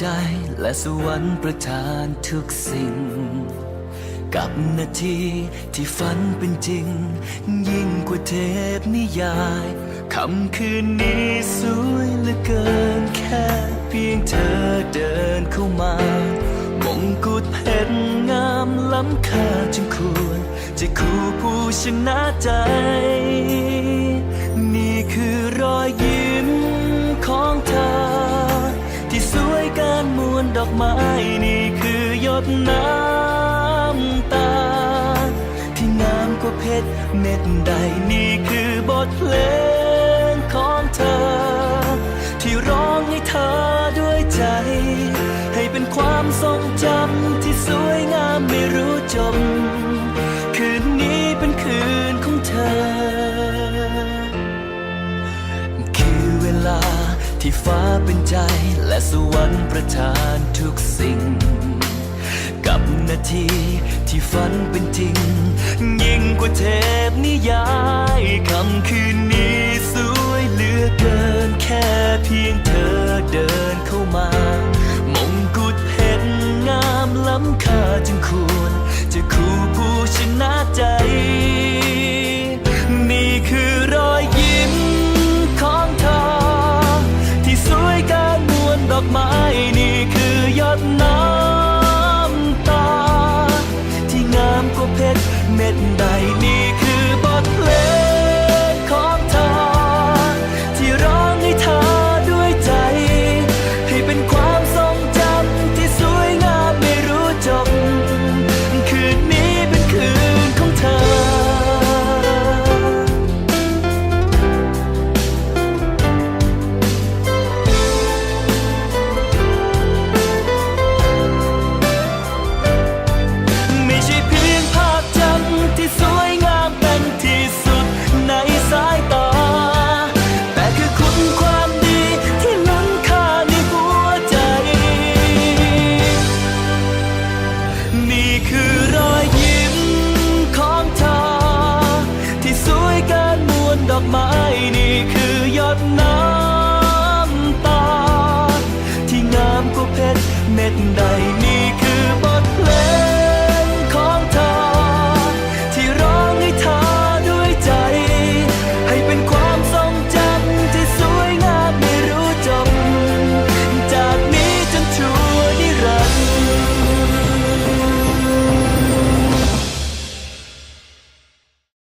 ใจและสวรรค์ประทานทุกสิ่ง กับนาทีที่ฝันเป็นจริง ยิ่งกว่าเทพนิยายคำคืนนี้สวยเหลือเกินแค่เพียงเธอเดินเข้ามามงกุฎเพชรงามล้ำค่าจึงควรจะคู่ผู้ชนะใจ ดอกไม้นี่คือหยดน้ำตา ที่งามกว่าเพชรเม็ดใดนี่คือบทเพลงของเธอ ที่ร้องให้เธอด้วยใจ ให้เป็นความทรงจำที่สวยงามไม่รู้จบ ที่ฟ้าเป็นใจและสวรรค์ประทานทุกสิ่ง กับนาทีที่ฝันเป็นจริง ยิ่งกว่าเท ไม้นี่คือยอดน้ำ